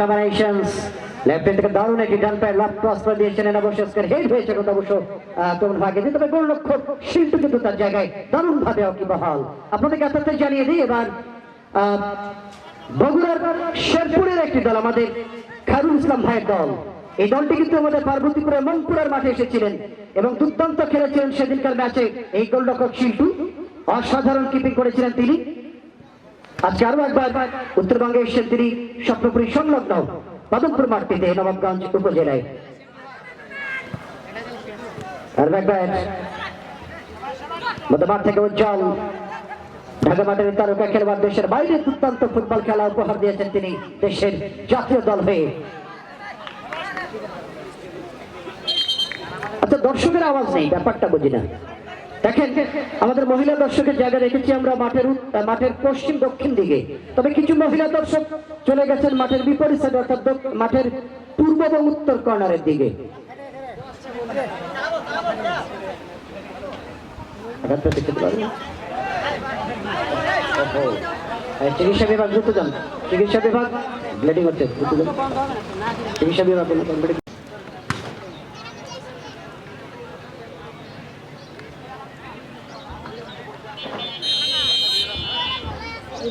Combinations left থেকে দারুণ একটি ডান পায়ের লফট ক্রস করে দিয়েছেন এনা বসেস্কের হেড হয়েছে কিন্তু অবশ্য কোন ভাগে তবে গোলরক্ষক শিল্প কিন্তু তার জায়গায়। দারুণ ভাবে অকিবহাল আপনাদেরকে এতটাই জানিয়ে দিই, এবার বগুড়ার শেরপুরের একটি দল, আমাদের খায়রুল ইসলাম ভাইয়ের দল। এই দলটি কিন্তু আমাদের পার্বতীপুরের মংপুরের মাঠে এসেছিলেন এবং দুর্দান্ত খেলেছিলেন সেদিনকার ম্যাচে। এই গোলরক্ষক শিল্টু অসাধারণ কিপিং করেছিলেন তিনি। আজকে আরও একবার উত্তরবঙ্গে এসেছেন তিনি স্বপ্নপুরী সংলগ্ন বাদনপুর মাঠটিতে নবাবগঞ্জ উপজেলায়। আর ব্যাট মধ্যমাঠ থেকে উজ্জ্বল। ঢাকা মাঠের তারকা খেলোয়াড় দেশের বাইরে দুর্দান্ত ফুটবল খেলা উপহার দিয়েছেন তিনি দেশের জাতীয় দল হয়ে। আচ্ছা দর্শকের আওয়াজ নেই, ব্যাপারটা বুঝি না। দেখেন, আমাদের মহিলা দর্শকের জায়গা রেখেছি আমরা মাঠের মাঠের পশ্চিম, দক্ষিণ দিকে। তবে কিছু মহিলা দর্শক চলে গেছেন মাঠের বিপরীত সাইড, অর্থাৎ মাঠের পূর্ব এবং উত্তর কর্নারের দিকে। চিকিৎসা বিভাগ দ্রুত যান। চিকিৎসা বিভাগ ব্লিডিং হচ্ছে চিকিৎসা বিভাগ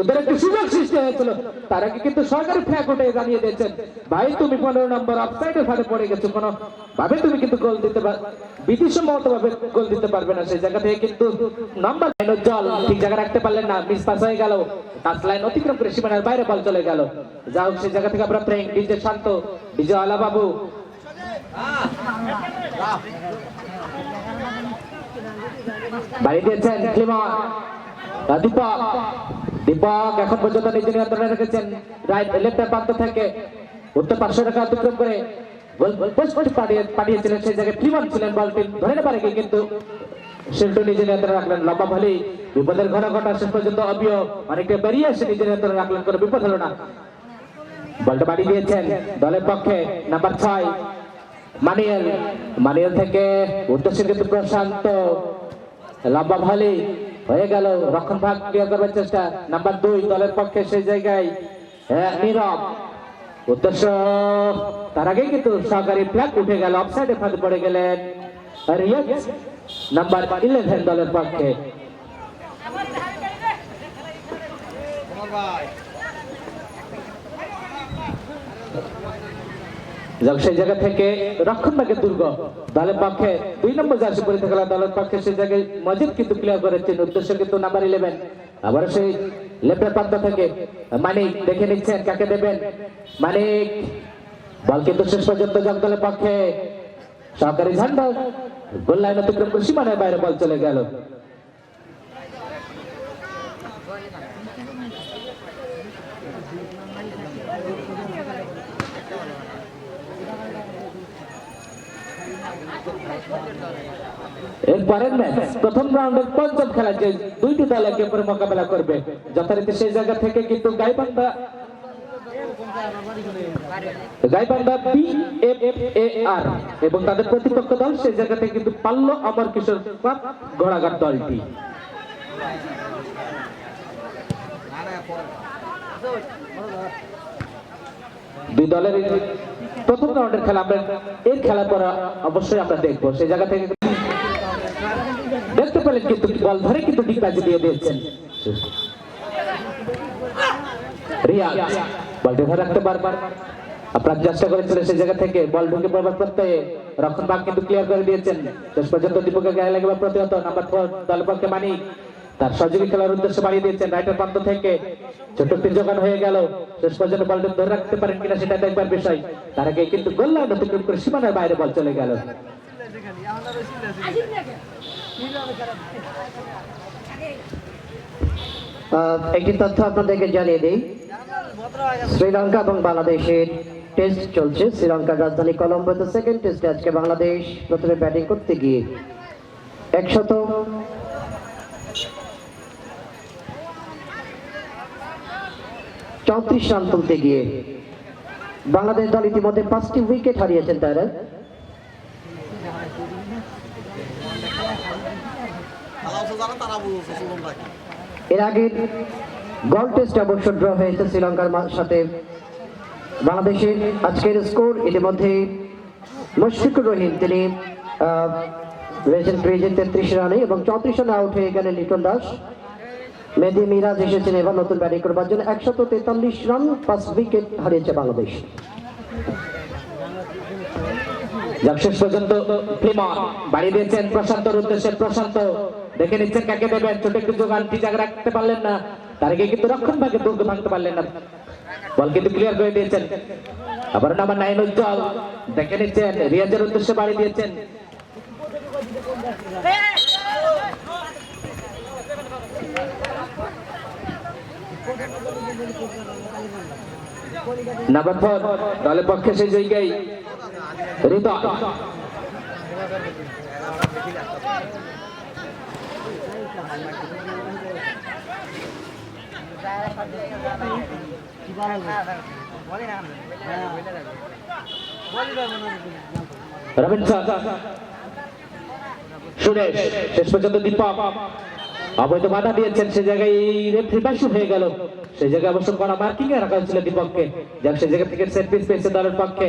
ওদের একটু সুযোগ সৃষ্টি হয়েছিল। তার আগে কিন্তু সরকারি ফ্ল্যাগ উঠে জানিয়ে দিয়েছেন, ভাই, তুমি পনেরো নম্বর অফসাইডের ফাঁদে পড়ে গেছো। কোনো ভাবে তুমি কিন্তু গোল দিতে পার বিধিসম্মত ভাবে গোল দিতে পারবে না। সেই জায়গা থেকে কিন্তু নাম্বার লাইন জল ঠিক জায়গা রাখতে পারলেন না। মিস পাস হয়ে গেল। টাচ লাইন অতিক্রম করে সীমানার বাইরে বল চলে গেল। যা হোক, সেই জায়গা থেকে আমরা প্রেম ডিজে শান্ত বিজয় আলা বাবু বাড়ি দিয়েছেন দীপক দীপক, এখন পর্যন্ত নিজের নিয়ন্ত্রণে রেখেছেন। রাইট লেফটের প্রান্ত থেকে উত্তর পাঁচশো টাকা অতিক্রম করে পাঠিয়েছিলেন। সেই জায়গায় ক্লিমন ছিলেন বলটি। ধরে না পারে কিন্তু? শিল্টু নিজের নিয়ন্ত্রণে রাখলেন। লম্বা ভলি, বিপদের ঘন ঘটা শেষ পর্যন্ত অবিয় অনেকটা বেরিয়ে এসে নিজের নিয়ন্ত্রণে রাখলেন। কোনো বিপদ হলো না। বলটা বাড়ি দিয়েছেন দলের পক্ষে নাম্বার ছয়, মানিয়েল। মানিয়েল থেকে উদ্দেশ্যে কিন্তু প্রশান্ত। লম্বা ভালি হয়ে গেল। রক্ষণ ভাগ করবার চেষ্টা। নাম্বার দুই, দলের পক্ষে সেই জায়গায় নীরব। উদ্দেশ্য, তার আগে কিন্তু সহকারী ফ্ল্যাগ উঠে গেল। অফসাইডে ফাঁদে পড়ে গেলেন নাম্বার ইলেভেন দলের পক্ষে। যাক, সেই জায়গা থেকে রক্ষণভাগের দুর্গ। দলের পক্ষে দুই নম্বর জার্সি পরিতে গেল। দলের পক্ষে সেই জায়গায় মজিদ কিন্তু ক্লিয়ার করেছেন উদ্দেশ্য কিন্তু নাম্বার ইলেভেন আবার সেই লেফটের প্রান্ত থেকে মানিক দেখে নিচ্ছেন, কাকে দেবেন? মানিক, বল কিন্তু শেষ পর্যন্ত জগ দলের পক্ষে সহকারী ঝান্ডা গোল লাইন অতিক্রম করে সীমানার বাইরে বল চলে গেল। এর পরের ম্যাচ, প্রথম রাউন্ডের পঞ্চম খেলা যে দুইটি দল একে অপরে মোকাবেলা করবে, যথারীতি সেই জায়গা থেকে কিন্তু গাইবান্ধা গাইবান্ধা বি এফ এবং তাদের প্রতিপক্ষ দল সেই জায়গা থেকে কিন্তু পাল্ল অমর কিশোর ঘোড়াঘাট দলটি। দুই দলের প্রথম রাউন্ডের খেলা আমরা এর খেলা পরে অবশ্যই আমরা দেখব। সেই জায়গা থেকে পেলেন কিন্তু বল ধরে কিন্তু ডিগবাজি দিয়ে দিয়েছেন। রিয়া বলটি ধরে রাখতে বারবার আপনার চেষ্টা করেছিলেন সেই জায়গা থেকে বল ঢুকে কিন্তু ক্লিয়ার করে দিয়েছেন। শেষ পর্যন্ত গায়ে লাগবে প্রতিহত। নাম্বার ফোর মানি। তার সহযোগী খেলার উদ্দেশ্যে বাড়িয়ে দিয়েছেন রাইটের প্রান্ত থেকে। ছোট হয়ে গেল। শেষ পর্যন্ত ধরে রাখতে পারেন কিনা সেটা দেখবার বিষয়। তার আগে কিন্তু গোল লাইন অতিক্রম করে সীমানার বাইরে বল চলে গেল। আহ, একটি তথ্য আপনাদেরকে জানিয়ে দিই। শ্রীলঙ্কা এবং বাংলাদেশের টেস্ট চলছে। শ্রীলঙ্কার রাজধানী কলম্বোতে সেকেন্ড টেস্টে আজকে বাংলাদেশ প্রথমে ব্যাটিং করতে গিয়ে একশত চৌত্রিশ রান তুলতে গিয়ে বাংলাদেশ দল ইতিমধ্যে পাঁচটি উইকেট হারিয়েছেন তারা তারা যারা তারা বলছে সুমন রাখি এর আগে গল টেস্ট অবশ্য ড্র হয়েছে শ্রীলঙ্কার সাথে বাংলাদেশের আজকের স্কোর ইতিমধ্যে মুশফিকুর রহিম, তিনি রয়েছেন ক্রিজে তেত্রিশ রানে এবং চৌত্রিশ রানে আউট হয়ে গেলেন লিটন দাস। মেহেদি মিরাজ এসেছেন এবার নতুন ব্যাটিং করবার জন্য। একশত তেতাল্লিশ রান, পাঁচ উইকেট হারিয়েছে বাংলাদেশ। শেষ পর্যন্ত বাড়ি দিয়েছেন প্রশান্তর উদ্দেশ্যে। প্রশান্ত দেখে নিচ্ছেন কাকে দেবেন ছোট একটু যোগান ঠিক রাখতে পারলেন না। তার আগে কিন্তু রক্ষণ ভাগে দুর্গ ভাঙতে পারলেন না। বল কিন্তু ক্লিয়ার করে দিয়েছেন। আবার নাম্বার নাইন উজ্জ্বল দেখে নিচ্ছেন, রিয়াজের উদ্দেশ্যে বাড়ি দিয়েছেন। নাম্বার ফোর দলের পক্ষে সেই জায়গায় রবীন্দ্র সুরেশ, শেষ পর্যন্ত দীপক। অবৈধ বাধা দিয়েছেন সে জায়গায় হয়ে গেল। সেই জায়গায় অবশ্য করা মার্কিং এ রাখা হয়েছিল দীপককে। যাক সেই জায়গা থেকে সেট পিস পেয়েছে দলের পক্ষে।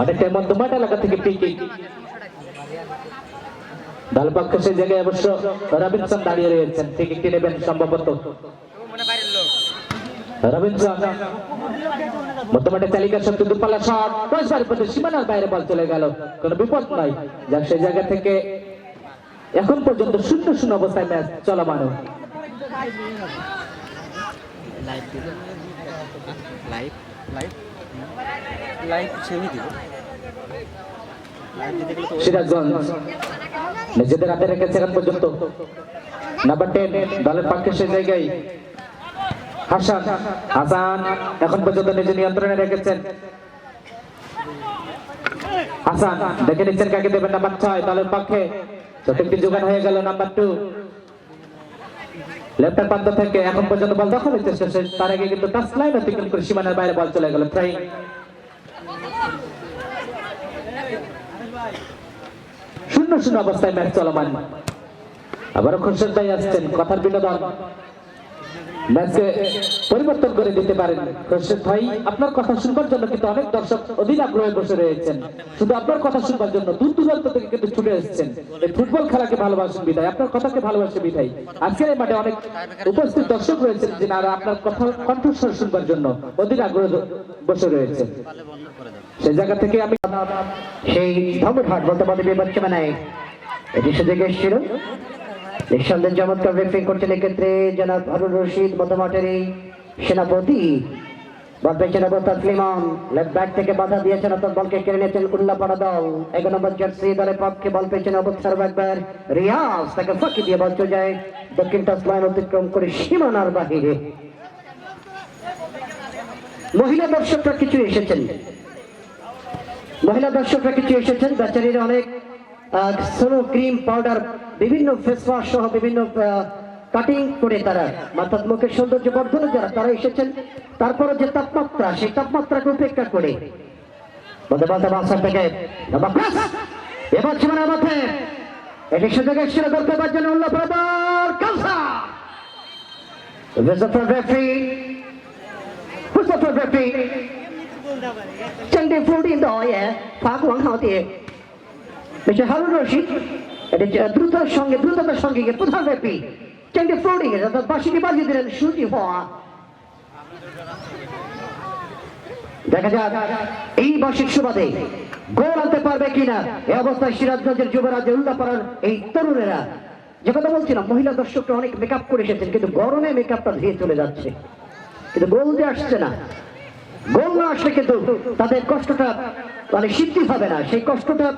অনেকটাই মধ্যমাঠ এলাকা থেকে পিকিং দল পক্ষে সেই জায়গায় অবশ্য রবিনসন দাঁড়িয়ে রয়েছেন। ঠিক একটি নেবেন সম্ভবত। রবিনসন। মধ্যমাঠে তালিকা সত্যি দুপালা শট। দশবার পর্যন্ত সীমানার বাইরে বল চলে গেল। কোনো বিপদ নাই। যাক, সেই জায়গা থেকে এখন পর্যন্ত শূন্য শূন্য অবস্থায় ম্যাচ চলমান। লাইভ নিজেদের হাতে রেখেছে এখন পর্যন্ত। নাম্বার টেন দলের পক্ষে সেই জায়গায়। হাসান হাসান, এখন পর্যন্ত নিজে নিয়ন্ত্রণে রেখেছেন। হাসান, দেখে নিচ্ছেন কাকে দেবেন? নাম্বার ছয়, দলের পক্ষে। যোগান হয়ে গেল নাম্বার টু লেফটের প্রান্ত থেকে এখন পর্যন্ত বল দখল চেষ্টা শেষে। তার আগে কিন্তু টাচ লাইন অতিক্রম করে সীমানার বাইরে বল চলে গেল। শূন্য শূন্য অবস্থায় ম্যাচ চলমান। আবারও খুরশেদ ভাই আসছেন। কথার বিনোদন। ম্যাচকে পরিবর্তন করে দিতে পারেন। খুরশেদ ভাই, আপনার কথা শুনবার জন্য কিন্তু অনেক দর্শক অধীর আগ্রহে বসে রয়েছেন। শুধু আপনার কথা শুনবার জন্য দূর দূরান্ত থেকে কিন্তু ছুটে এসেছেন। এই ফুটবল খেলাকে ভালোবাসেন বিধায়, আপনার কথাকে ভালোবাসে বিধায়। আজকের এই মাঠে অনেক উপস্থিত দর্শক রয়েছেন যিনারা আপনার কথা কণ্ঠস্বর শুনবার জন্য অধীর আগ্রহে বসে রয়েছেন। সেই জায়গা থেকে আমি সেই ধর্মঘাট বলতে পারে বিবেচনায় এটি সুযোগ এসেছিল। নিঃসন্দেহে চমৎকার রেফারিং করছেন এক্ষেত্রে জনাব হারুন রশিদ মধ্যমাঠের সেনাপতি বল পেয়েছেন অবর তাসলিমান লেফট ব্যাক থেকে বাধা দিয়েছেন অর্থাৎ বলকে কেড়ে নিয়েছেন উল্লাপাড়া দল। এক নম্বর জার্সি দলের পক্ষে বল পেয়েছেন অবস্থার একবার। রিয়াজ তাকে ফাঁকি দিয়ে বল চলে যায়। দক্ষিণ টাচ লাইন অতিক্রম করে সীমানার বাহিরে। মহিলা দর্শকরা কিছু এসেছেন। মহিলা দর্শকরা কিছু এসেছেন। বেচারির অনেক সোনো ক্রিম পাউডার, বিভিন্ন ফেস ওয়াশ সহ বিভিন্ন কাটিং করে তারা মাথার মুখের সৌন্দর্য বর্ধনে যারা, তারা এসেছেন। তারপরে যে তাপমাত্রা, সেই তাপমাত্রাকে উপেক্ষা করে। থেকে এবার করতে পারছেন Mr. Harun Rashid, দ্রুততার সঙ্গে দ্রুততার সঙ্গে প্রধান ব্যাপী অর্থাৎ বাজিয়ে দিলেন হওয়া। দেখা যাক এই বার্ষিক সুবাদে গোল আনতে পারবে কিনা? এ অবস্থায় সিরাজগঞ্জের যুবরাজের উল্লাপাড়ার এই তরুণেরা। যে কথা বলছিলাম মহিলা দর্শকরা অনেক মেকআপ করে এসেছেন কিন্তু গরমে মেকআপটা ধেয়ে চলে যাচ্ছে। কিন্তু গোল আসছে না। গোল না আসলে কিন্তু তাদের কষ্টটা মানে সিদ্ধি হবে না। সেই কষ্টটা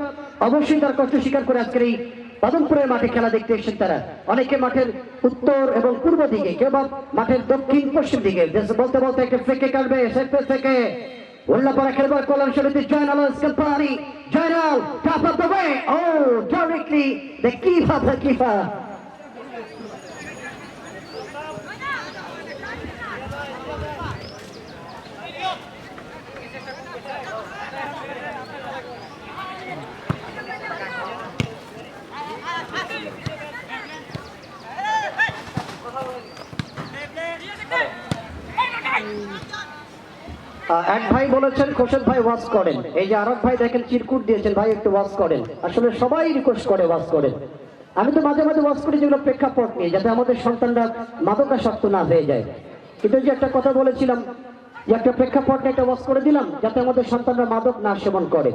অবশ্যই তার কষ্ট স্বীকার করে আজকের এই বাদমপুরের মাঠে খেলা দেখতে এসেছেন তারা। অনেকে মাঠের উত্তর এবং পূর্ব দিকে, কেউ বা মাঠের দক্ষিণ পশ্চিম দিকে বলতে বলতে একটা ফেকে কাটবে সেফে থেকে উল্লাপাড়া খেলবার কল্যাণ সমিতি Joynal Joynal top of the way ও এক ভাই বলেছেন খোরশেদ ভাই ওয়াজ করেন। এই যে আরেক ভাই দেখেন, চিরকুট দিয়েছেন, ভাই একটু ওয়াজ করেন। আসলে সবাই রিকোয়েস্ট করে ওয়াজ করেন। আমি তো মাঝে মাঝে ওয়াজ করি যেগুলো প্রেক্ষাপট নিয়ে, যাতে আমাদের সন্তানরা মাদকাসক্ত না হয়ে যায়। কিন্তু যে একটা কথা বলেছিলাম, যে একটা প্রেক্ষাপট নিয়ে একটা ওয়াজ করে দিলাম, যাতে আমাদের সন্তানরা মাদক না সেবন করে।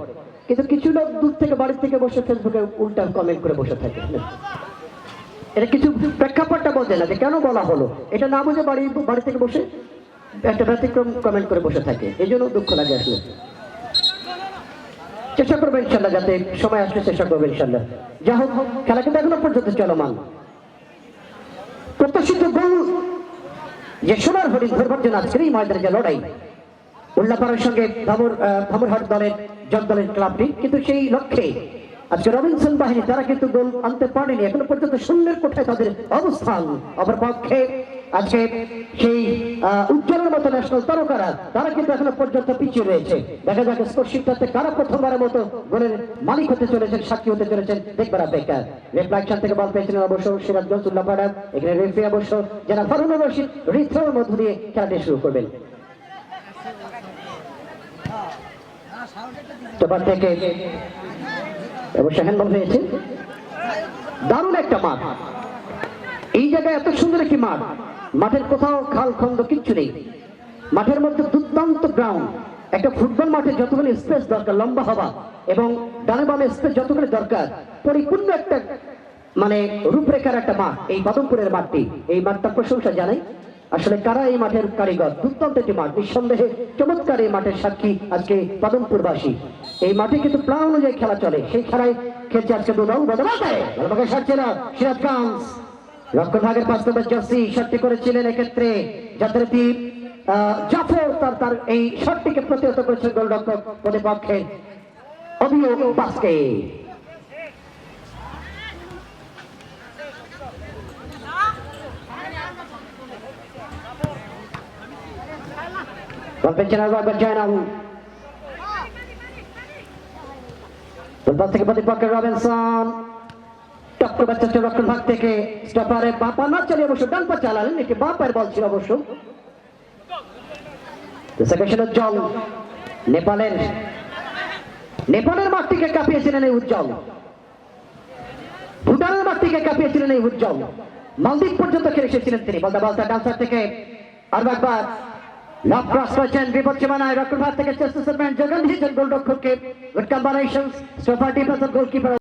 কিন্তু কিছু লোক দূর থেকে বাড়ি থেকে বসে ফেসবুকে উল্টা কমেন্ট করে বসে থাকে। এটা কিছু প্রেক্ষাপটটা বোঝে না, যে কেন বলা হলো? এটা না বুঝে বাড়ি বাড়ি থেকে বসে একটা ব্যতিক্রম কমেন্ট করে বসে থাকে। এই জন্য দুঃখ লাগে আসলে। চেষ্টা করবেন ইনশাল্লাহ যাতে সময় আসলে চেষ্টা করবেন ইনশাল্লাহ। যা হোক খেলা কিন্তু এখনও পর্যন্ত চলমান। প্রত্যাশিত গোল যে সোনার হরিণ ধরবার জন্য আজকের এই ময়দানে যে লড়াই উল্লাপাড়ার সঙ্গে ধামুর আহ, ধামুরহাট দলের জগ দলের ক্লাবটি কিন্তু সেই লক্ষ্যে আজকে রবিনসন বাহিনী তারা কিন্তু গোল আনতে পারেনি। এখনও পর্যন্ত শূন্যের কোঠায় তাদের অবস্থান। অপরপক্ষে আজকে সেই উজ্জ্বলের মতো ন্যাশনাল তারকারা, তারা কিন্তু এখনও পর্যন্ত পিছিয়ে রয়েছে। দেখা যাক স্কোরশিটটাতে কারা প্রথমবারের মতো গোলের মালিক হতে চলেছেন, সাক্ষী হতে চলেছেন দেখবার অপেক্ষা থেকে বল পেয়েছিলেন অবশ্য সিরাজগঞ্জ উল্লাপাড়া এখানে রেফি অবশ্য যারা ফারুন রশিদ রিথ্রোর মধ্য দিয়ে খেলাটি শুরু করবেন। তোবার থেকে অবশ্য হ্যান্ডবল হয়েছে। দারুণ একটা মাঠ। এই জায়গায় এত সুন্দর একটি মাঠ। মাঠের কোথাও খাল খন্দ কিচ্ছু নেই। মাঠের মধ্যে দুর্দান্ত গ্রাউন্ড একটা ফুটবল মাঠে যতগুলি স্পেস দরকার, লম্বা হওয়া এবং ডানে বামে স্পেস যতগুলি দরকার, পরিপূর্ণ একটা মানে রূপরেখার একটা মাঠ, এই বাদমপুরের মাঠটি। এই মাঠটা প্রশংসা জানাই। আসলে কারা এই মাঠের কারিগর? দুর্দান্ত একটি মাঠ। নিঃসন্দেহে চমৎকার এই মাঠের সাক্ষী আজকে পদমপুরবাসী এই মাঠে কিন্তু প্রাণ অনুযায়ী খেলা চলে। সেই খেলায় খেলছে আজকে দুদল। বদলাতে। সিরাজগঞ্জ রক্ষণ ভাগের পাঁচ নম্বর জার্সি শটটি করেছিলেন এক্ষেত্রে। যাত্রাটি জাফর তার তার এই শটটিকে প্রতিহত করেছেন গোলরক্ষক প্রতিপক্ষের অভিযোগ বাসকে। থেকে প্রতিপক্ষের রবিনসন। নেপালের কাঁপিয়েছিলেন এই উজ্জ্বল। ভুটানের মাঠটিকে কাঁপিয়েছিলেন এই উজ্জ্বল। মালদ্বীপ পর্যন্ত খেলে এসেছিলেন তিনি। বলতে বলতে ডান্সার থেকে আর একবার লাভ ক্রস রক্ষণ ভাগ থেকে